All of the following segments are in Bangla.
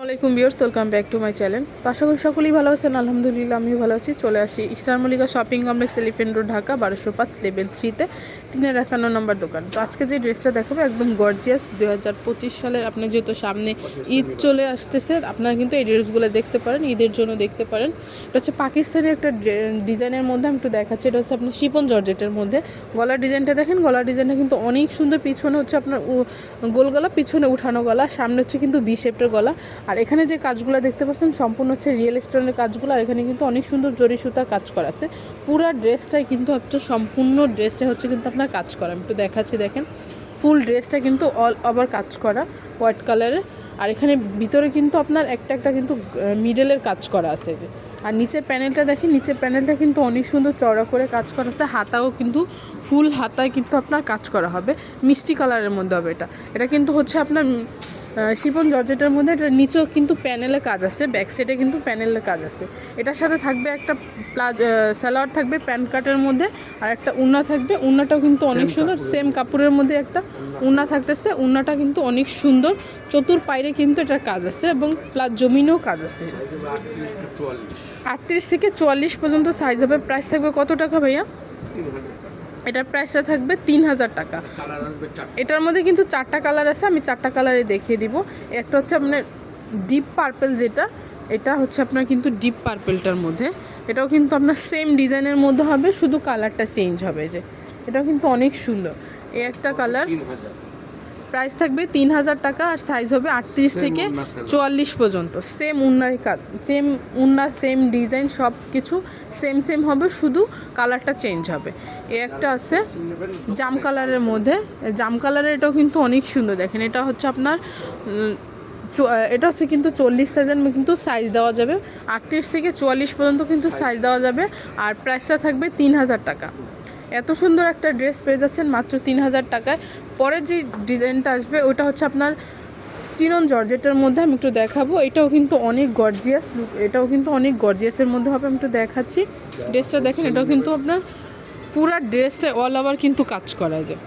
আসসালামাইকুম viewers welcome back to my channel তো আশা করি সকলেই ভালো আছেন, আলহামদুলিল্লাহ আমিও ভালো আছি, চলে আসি ইসলাম Mallika Shopping Complex Elephant Road Dhaka, বারোশো পাঁচ লেভেল থ্রিতে তিনের একান্ন নম্বর দোকান। তো আজকে যে ড্রেসটা দেখাবো, একদম গর্জিয়াস দু হাজার পঁচিশ সালের। আপনি যেহেতু সামনে ঈদ চলে আসতেছে, আপনারা কিন্তু এই ড্রেসগুলো দেখতে পারেন, ঈদের জন্য দেখতে পারেন। এটা হচ্ছে পাকিস্তানের একটা ডিজাইনের মধ্যে আমি একটু দেখাচ্ছি, এটা হচ্ছে আপনার শিপন জর্জেটের মধ্যে। গলার ডিজাইনটা দেখেন, গলার ডিজাইনটা কিন্তু অনেক সুন্দর, পিছনে হচ্ছে আপনার গোল গলা, পিছনে উঠানো গলা, সামনে হচ্ছে কিন্তু বি শেপের গলা। আর এখানে যে কাজগুলো দেখতে পাচ্ছেন, সম্পূর্ণ হচ্ছে রিয়েল স্টোনের কাজগুলো, আর এখানে কিন্তু অনেক সুন্দর জরি সুতার কাজ করা আছে। পুরো ড্রেসটাই কিন্তু আপনার সম্পূর্ণ ড্রেসটাই হচ্ছে কিন্তু আপনার কাজ করা। আমি একটু দেখাচ্ছি, দেখেন। ফুল ড্রেসটা কিন্তু অল ওভার কাজ করা হোয়াইট কালারের আর এখানে ভিতরে কিন্তু আপনার একটা একটা কিন্তু মিডলের কাজ করা আছে যে। আর নিচের প্যানেলটা দেখেন, নিচের প্যানেলটা কিন্তু অনেক সুন্দর চওড়া করে কাজ করা আছে। হাতাও কিন্তু ফুল হাতায় কিন্তু আপনার কাজ করা হবে। মিষ্টি কালারের মধ্যে হবে এটা। এটা কিন্তু হচ্ছে আপনার শিপন জর্জেটার মধ্যে এটা নিচেও কিন্তু প্যানেলে কাজ আছে ব্যাক সাইডে কিন্তু প্যানেলের কাজ আছে। এটার সাথে থাকবে একটা প্লাজ সালোয়ার থাকবে প্যান্ট কাটের মধ্যে আর একটা উন্না থাকবে। উন্নাটাও কিন্তু অনেক সুন্দর সেম কাপড়ের মধ্যে একটা উন্না থাকতেছে। উন্নাটা কিন্তু অনেক সুন্দর। চতুর পাইরে কিন্তু এটার কাজ আছে এবং প্লাস জমিনেও কাজ আছে। আটত্রিশ থেকে চুয়াল্লিশ পর্যন্ত সাইজ হবে। প্রাইস থাকবে কত টাকা ভাইয়া? এটার প্রাইসটা থাকবে তিন হাজার টাকা এটার মধ্যে কিন্তু চারটা কালার আছে আমি চারটা কালারে দেখিয়ে দিব। একটা হচ্ছে আপনার ডিপ পার্পেল যেটা এটা হচ্ছে আপনার কিন্তু ডিপ পার্পেলটার মধ্যে। এটাও কিন্তু আপনার সেম ডিজাইনের মধ্যে হবে শুধু কালারটা চেঞ্জ হবে যে। এটাও কিন্তু অনেক সুন্দর। এ একটা কালার প্রাইস থাকবে তিন হাজার টাকা আর সাইজ হবে আটত্রিশ থেকে চুয়াল্লিশ পর্যন্ত। সেম উন্নার কাজ সেম উন্না সেম ডিজাইন সব কিছু সেম সেম হবে শুধু কালারটা চেঞ্জ হবে। এ একটা আছে জাম কালারের মধ্যে। জাম কালারের এটাও কিন্তু অনেক সুন্দর দেখেন এটা হচ্ছে আপনার চ- এটা হচ্ছে কিন্তু চল্লিশ সাইজের কিন্তু সাইজ দেওয়া যাবে। আটত্রিশ থেকে চুয়াল্লিশ পর্যন্ত কিন্তু সাইজ দেওয়া যাবে আর প্রাইসটা থাকবে তিন হাজার টাকা। এত সুন্দর একটা ড্রেস পেয়ে যাচ্ছেন মাত্র তিন হাজার টাকায়। পরে যে ডিজাইনটা আসবে ওটা হচ্ছে আপনার চিনন জর্জেটের মধ্যে আমি একটু দেখাবো। এটাও কিন্তু অনেক গর্জিয়াস লুক এটাও কিন্তু অনেক গর্জিয়াসের মধ্যে হবে, আমি একটু দেখাচ্ছি। ড্রেসটা দেখেন, এটাও কিন্তু আপনার পুরা ড্রেসটা অল ওভার কিন্তু কাজ করা যায়।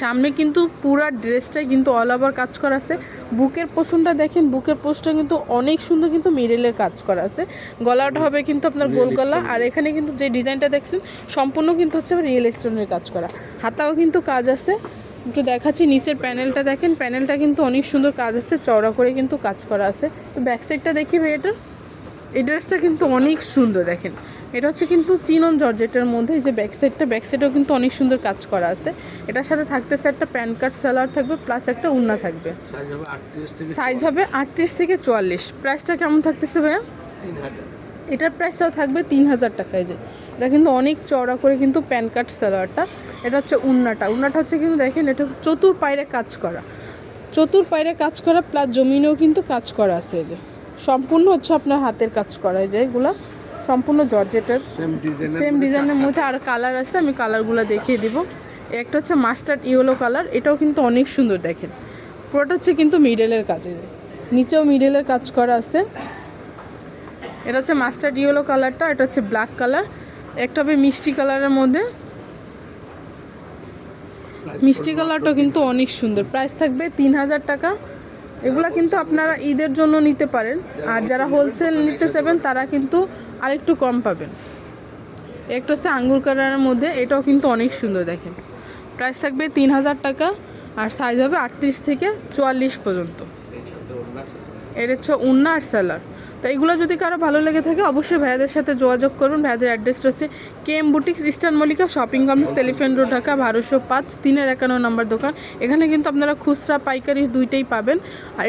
সামনে কিন্তু পুরা ড্রেসটাই কিন্তু অল ওভার কাজ করা আছে। বুকের পোষণটা দেখেন বুকের পোষটা কিন্তু অনেক সুন্দর কিন্তু মিডলের কাজ করা আছে। গলাটা হবে কিন্তু আপনার গোল গলা আর এখানে কিন্তু যে ডিজাইনটা দেখছেন সম্পূর্ণ কিন্তু হচ্ছে রিয়েল স্টোনের কাজ করা। হাতাও কিন্তু কাজ আছে। একটু দেখাচ্ছি নিচের প্যানেলটা দেখেন প্যানেলটা কিন্তু অনেক সুন্দর কাজ আছে চওড়া করে কিন্তু কাজ করা আছে। তো ব্যাক সাইডটা দেখি ভাই এটা। এই ড্রেসটা কিন্তু অনেক সুন্দর দেখেন। এটা হচ্ছে কিন্তু চিনন জর্জেটের মধ্যে এই যে ব্যাক সাইডটা ব্যাক সাইডেও কিন্তু অনেক সুন্দর কাজ করা আছে। এটার সাথে থাকতেছে একটা প্যান কার্ড সালোয়ার থাকবে প্লাস একটা উন্না থাকবে। সাইজ হবে আটত্রিশ থেকে চুয়াল্লিশ। প্রাইসটা কেমন থাকতেছে ভাইয়া? এটার প্রাইসটাও থাকবে তিন হাজার টাকায় যে। এটা কিন্তু অনেক চওড়া করে কিন্তু প্যান কার্ড সালোয়ারটা। এটা হচ্ছে উন্নাটা। উন্নাটা হচ্ছে কিন্তু দেখেন এটা চতুর পায়রে কাজ করা। চতুর পায়রে কাজ করা প্লাস জমিনেও কিন্তু কাজ করা আছে এই যে। সম্পূর্ণ হচ্ছে আপনার হাতের কাজ করা যে এগুলো। সম্পূর্ণ জর্জেটের। সেম ডিজাইনের মধ্যে আর কালার আছে আমি কালারগুলো দেখিয়ে দিব। একটা হচ্ছে মাস্টার্ড ইয়েলো কালার এটাও কিন্তু অনেক সুন্দর দেখেন। পুরোটা হচ্ছে কিন্তু মিডলের কাজ। নিচেও মিডলের কাজ করা আছে। এটা হচ্ছে মাস্টার্ড ইয়েলো কালারটা এটা হচ্ছে ব্ল্যাক কালার একটা হবে মিষ্টি কালারের মধ্যে। মিষ্টি কালারটা কিন্তু অনেক সুন্দর। প্রাইস থাকবে তিন হাজার টাকা। এগুলা কিন্তু আপনারা ঈদের জন্য নিতে পারেন। আর যারা হোলসেল নিতে চাবেন তারা কিন্তু আরেকটু কম পাবেন। একটু হচ্ছে আঙ্গুর কালারের মধ্যে, এটাও কিন্তু অনেক সুন্দর দেখেন। প্রাইস থাকবে তিন হাজার টাকা, আর সাইজ হবে আটত্রিশ থেকে চুয়াল্লিশ পর্যন্ত। এটা হচ্ছে উন্না আর সেলার তো এগুলো যদি কারও ভালো লেগে থাকে, অবশ্যই ভাইয়াদের সাথে যোগাযোগ করুন। ভাইয়াদের অ্যাড্রেসটা হচ্ছে K M boutiques, Eastern Mallika Shopping Complex Elephant Road, Dhaka বারোশো পাঁচ, তিনের একান্ন নম্বর দোকান। এখানে কিন্তু আপনারা খুচরা পাইকারি দুইটাই পাবেন। আর